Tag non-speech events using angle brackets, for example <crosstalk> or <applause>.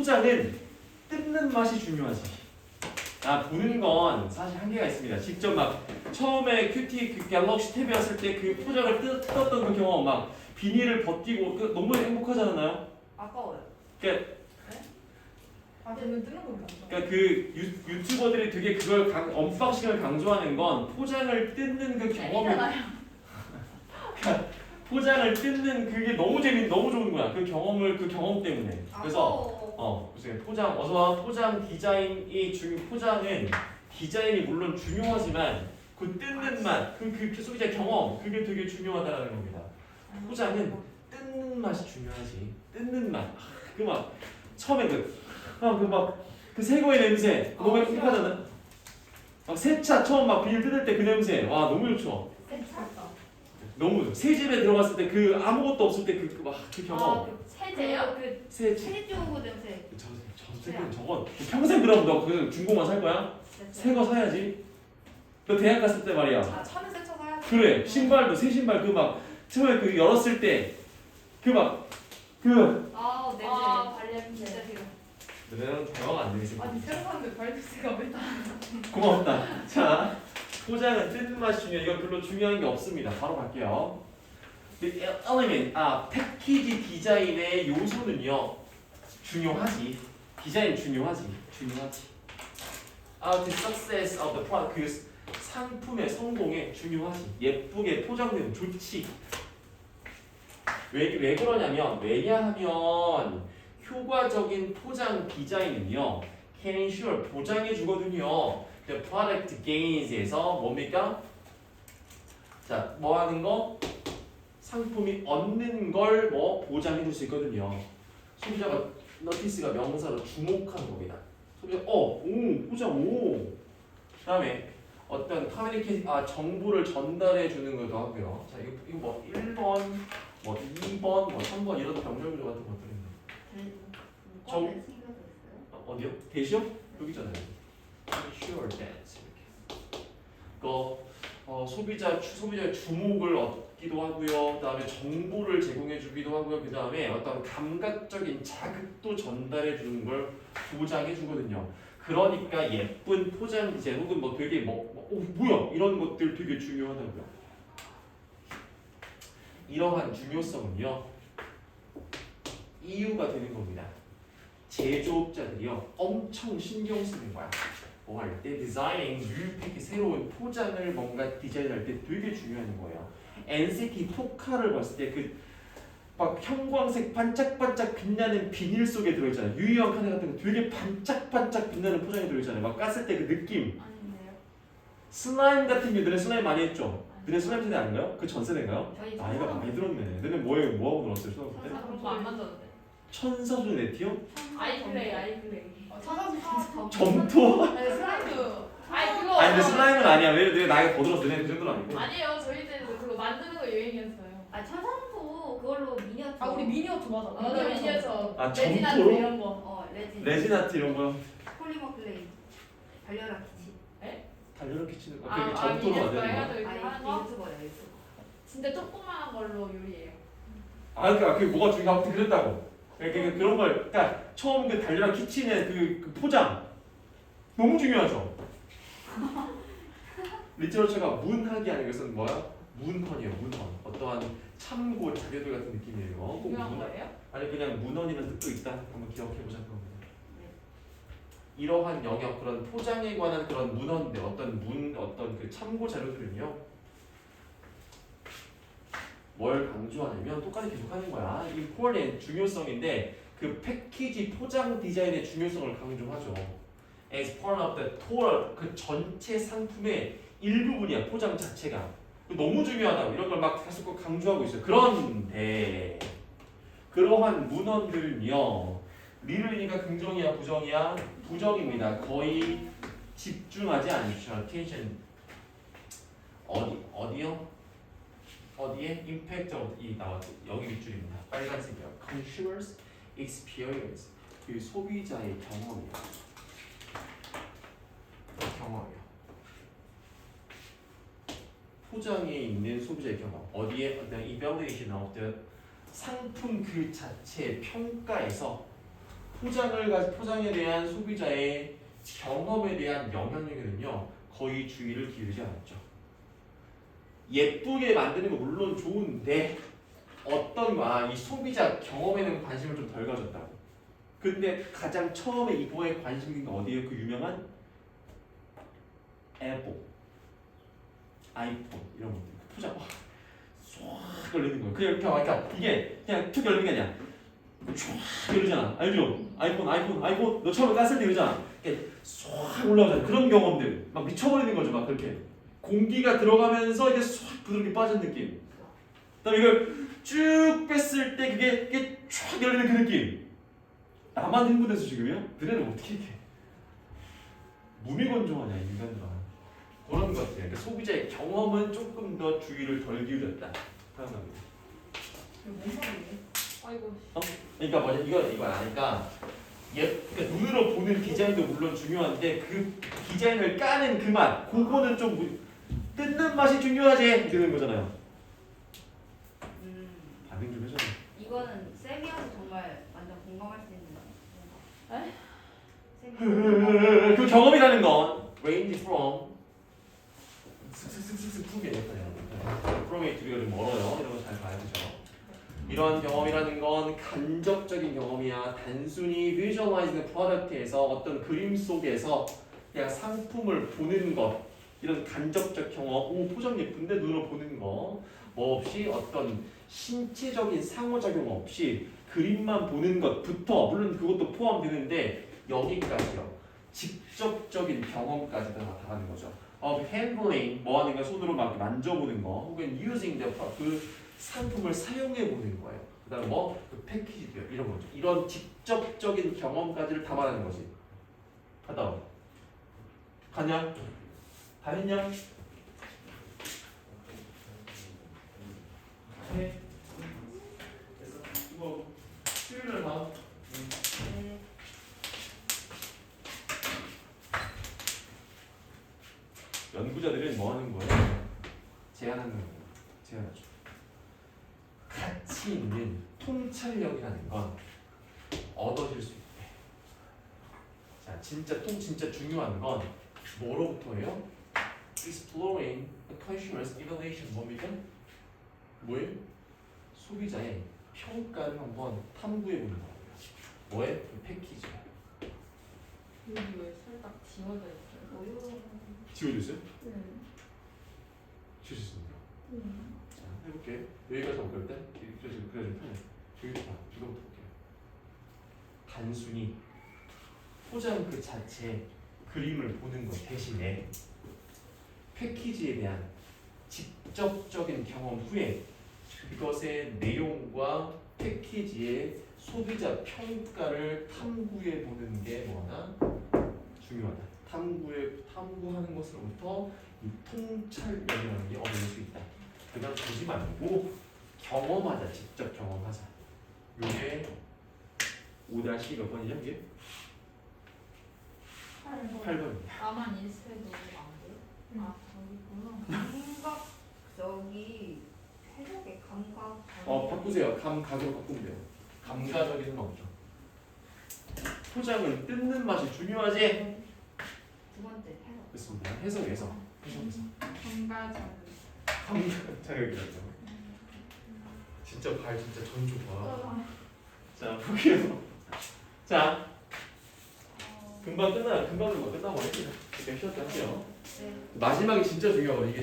포장은 뜯는 맛이 중요하지. 아 보는 건 사실 한계가 있습니다. 직접 막 처음에 큐티 그 갤럭시 탭이었을 때 그 포장을 뜯, 뜯었던 그 경험 막 비닐을 벗기고 그 너무 행복하지 않았나요? 아까워요. 그러니까, 아거 맞죠? 그러니까 그 유, 유튜버들이 되게 그걸 강, 언박싱을 강조하는 건 포장을 뜯는 그 경험이 재밌잖아요. <laughs> 포장을 뜯는 그게 너무 재밌 너무 좋은 거야. 그 경험을 그 경험 때문에. 그래서. 어, 무슨 포장 어서 와 포장 디자인이 중 포장은 디자인이 물론 중요하지만 그 뜯는 맛, 그, 그, 그 소비자 경험 그게 되게 중요하다라는 겁니다. 포장은 뜯는 맛이 중요하지. 뜯는 맛, 그 막 처음에 그그막 그 새거의 냄새 너무 아, 행복하잖아. 막 세차 처음 막 비닐 뜯을 때 그 냄새 와 너무 좋죠. 괜찮다. 너무 새 집에 들어갔을 때 그 아무것도 없을 때그막그 경험. 그 세제요? 그 새 집. 세조 냄새. 저, 저 새끼는 저건 평생 그럼 너그 중고만 살 거야? 새 거 사야지. 너 대학 갔을 때 말이야. 아 차는 세차 사야 돼. 그래 신발도 새 신발 그 막 처음에 그 열었을 때 그 막 그. 아 냄새. 아, 발냄새. 진짜 싫어. 너는 대화가 안 되지. 아니 새로 샀는데 발냄새가 왜 나? 고맙다. 자 포장은 뜯는 맛이 중요해. 이건 별로 중요한 게 없습니다. 바로 갈게요. The element 아 패키지 디자인의 요소는요 중요하지. 디자인 중요하지. 중요하지. 아, the success of the product 그 상품의 성공에 중요하지. 예쁘게 포장되면 좋지. 왜, 왜 그러냐면 왜냐하면 효과적인 포장 디자인은요 can ensure 보장해 주거든요. The product gains에서 뭡니까? 자, 뭐 하는 거? 상품이 얻는 걸 뭐 보장해 줄 수 있거든요. 소비자가 너티스가 명사로 주목하는 겁니다. 소비자 어, 오, 포장 오. 그다음에 어떤 커뮤니케이션 아 정보를 전달해 주는 것도 하고요. 자, 이거 이거 뭐 1번, 뭐 2번, 뭐 3번 이런 병렬 구조 같은 것들입니다. 정- 정. 있어요? 어, 어디요? 대시요? 여기 있잖아요. Sure dance 이렇게. 그 어, 소비자 추- 소비자의 주목을 얻기도 하고요. 그다음에 정보를 제공해 주기도 하고요. 그다음에 어떤 감각적인 자극도 전달해 주는 걸 보장해 주거든요. 그러니까 예쁜 포장 디자인 혹은 뭐 되게 뭐, 뭐 어, 뭐야 이런 것들 되게 중요하다고요. 이러한 중요성은요 이유가 되는 겁니다. 제조업자들이요 엄청 신경 쓰는 거야. 뭐 할 때 디자이닝 뉴팩 새로운 포장을 뭔가 디자인할 때 되게 중요한 거예요. NCT 포카를 봤을 때 그 막 형광색 반짝반짝 빛나는 비닐 속에 들어있잖아요. 유희왕 카네 같은 거 되게 반짝반짝 빛나는 포장이 들어있잖아요. 막 깠을 때 그 느낌. 아닌데요. 슬라임 같은 게 너네 슬라임 많이 했죠? 너네 슬라임 세대 아닌가요? 그 전 세대인가요? 저희 나이가 많이 들었네. 너네 뭐에 뭐하고 놀았어요? 초등학교 때? 그런 거안 만졌는데. 천사준 네티요? 아이플레이 아이플레이. 어. 점토? 아니 슬라임도. 아니 그거. 아니 근데 슬라임은 아니야. 왜 내가 나이가 더 들었어. 너네 그 정도는 아니고. 아니에요 저희 때도 그거 만드는 거 유행이었어요. 아 천사도 그걸로 미니어처. 아 우리 미니어처 맞아. 맞아, 미니어처. 아, 레진아트 점토로? 이런 거. 어 레진. 레진아트 이런 거 폴리머 클레이. 달려라 키치. 달려라 키치는 거. 아, 그게 아 점토로 미니어처 만드는 거야. 해가지고 이렇게 하는 아 거. 유튜버야 유튜버. 진짜 조그만한 걸로 요리해요. 아 그러니까 그게 뭐가 중요해? 아무튼 그랬다고. 그러니까 그런 걸 그러니까 처음 그 달려라 키친의 그, 그 포장 너무 중요하죠. <laughs> 리터러처가 문학이 아닌 것은 뭐야? 문헌이에요. 문헌. 어떠한 참고 자료들 같은 느낌이에요. 꼭 중요한 문학. 거예요? 아니 그냥 문헌이라는 뜻도 있다. 한번 기억해 보자 그럽니다. 네. 이러한 영역 그런 포장에 관한 그런 문헌들 어떤 문 어떤 그 참고 자료들은요. 뭘 강조하냐면 똑같이 계속하는 거야. important 중요성인데 그 패키지 포장 디자인의 중요성을 강조하죠. As part of the total 그 전체 상품의 일부분이야 포장 자체가 너무 중요하다고 이런 걸 막 계속 강조하고 있어요. 그런데 그러한 문헌들은요 리르니까 긍정이야 부정이야 부정입니다. 거의 집중하지 않죠. attention 어디 어디요? 어디에 impact 이 나왔죠. 여기 밑줄입니다. 빨간색이요. consumers experience 그 소비자의 경험이요. 경험이요. 포장에 있는 소비자의 경험 어디에 어떤 evaluation of the 상품 그 자체의 평가에서 포장을 가 포장에 대한 소비자의 경험에 대한 영향력에는요 거의 주의를 기울이지 않았죠. 예쁘게 만드는 거 물론 좋은데 어떤 거이 소비자 경험에는 관심을 좀 덜 가졌다고. 근데 가장 처음에 이거에 관심 있는 게 어디에요? 그 유명한 애플, 아이폰 이런 것들 포장 와, 쏙 열리는 거예요. 그냥 그냥 그러니까 이게 그냥 툭 열리는 게 아니야. 쫙 열리잖아. 알죠? 아이폰, 아이폰, 아이폰. 너 처음에 깠을 때 이러잖아. 이렇게 쏙 올라오잖아. 그런 경험들. 막 미쳐버리는 거죠. 막 그렇게. 공기가 들어가면서 이게 쏙 부드럽게 빠진 느낌. 그다음에 이걸 쭉 뺐을 때 그게 이게 쫙 열리는 그 느낌. 나만 흥분해서 지금요? 너네는 어떻게 이렇게 무미건조하냐 이 인간들아. 그런 것들. 그러니까 소비자의 경험은 조금 더 주의를 덜 기울였다. 소리예요? 아이고. 그러니까 뭐냐 이거 이거 아니까 예 그러니까 눈으로 보는 디자인도 물론 중요한데 그 디자인을 까는 그맛 그거는 좀 무- 뜯는 맛이 중요하지 되는 거잖아요. 음, 반응 좀 해줘. 이거는 쌤이어서 정말 완전 공감할 수 있는 에? 쌤이 <laughs> 그 경험이라는 건 range from 슥슥슥슥 푸게 됐어요. from A to B가 좀 멀어요. 이런 거 잘 봐야 되죠. 이러한 경험이라는 건 간접적인 경험이야. 단순히 visualizing product에서 어떤 그림 속에서 그냥 상품을 보는 것 이런 간접적 경험, 오 포장 예쁜데 눈으로 보는 거, 뭐 없이 어떤 신체적인 상호작용 없이 그림만 보는 것부터 물론 그것도 포함되는데 여기까지요. 직접적인 경험까지 다 나타나는 거죠. of handling 뭐 하는 거 손으로 막 만져보는 거 혹은 using the 그 상품을 사용해 보는 거예요. 그다음 뭐그 패키지들 이런 거죠. 이런 직접적인 경험까지를 담아내는 거지. 와. 가냐? 다 했냐? 해. 됐어. 이거 수요일날 봐. 네. 연구자들은 뭐 하는 거예요? 제안하는 거예요. 제안하죠. 가치 있는 통찰력이라는 건 얻어질 수 있대. 자, 진짜 통 진짜 중요한 건 뭐로부터예요? Exploring the consumer's evaluation 뭡니까? 뭐예요? 소비자의 평가를 한번 탐구해 보는 거예요. 뭐에? 그 패키지. 여기 왜 살짝 지워져 있어요? 모유 지워졌어요? 네. 지워졌습니다. 음. 자, 해볼게. 여기까지 한번 볼때 그래 좀 그래 좀 편해. 여기 봐. 이거부터 볼게요. 단순히 포장 그 자체 그림을 보는 것 대신에 패키지에 대한 직접적인 경험 후에 그것의 내용과 패키지의 소비자 평가를 탐구해 보는 게 뭐나 중요하다. 탐구에 탐구하는 것으로부터 이 통찰력이라는 게 얻을 수 있다. 그냥 보지 말고 경험하자. 직접 경험하자. 이게 5-2 몇 번이냐 이게? 8번입니다. 나만 인스타에도 안 돼요? 아 저기구나. 감각 저기 해석의 감각 어 바꾸세요. 감각으로 바꾸면 돼요. 감가적인 건 없죠. 포장은 뜯는 맛이 중요하지. 두 번째 해석 그렇습니다. 해석에서 해석에서 정가전. 감각 자격이라죠. 진짜 발 진짜 전 좋아. 자 볼게요. 자 금방 끝나 금방 금방 끝나버립니다. 이렇게 쉬었다 할게요. 네. 마지막이 진짜 중요하거든요. 이게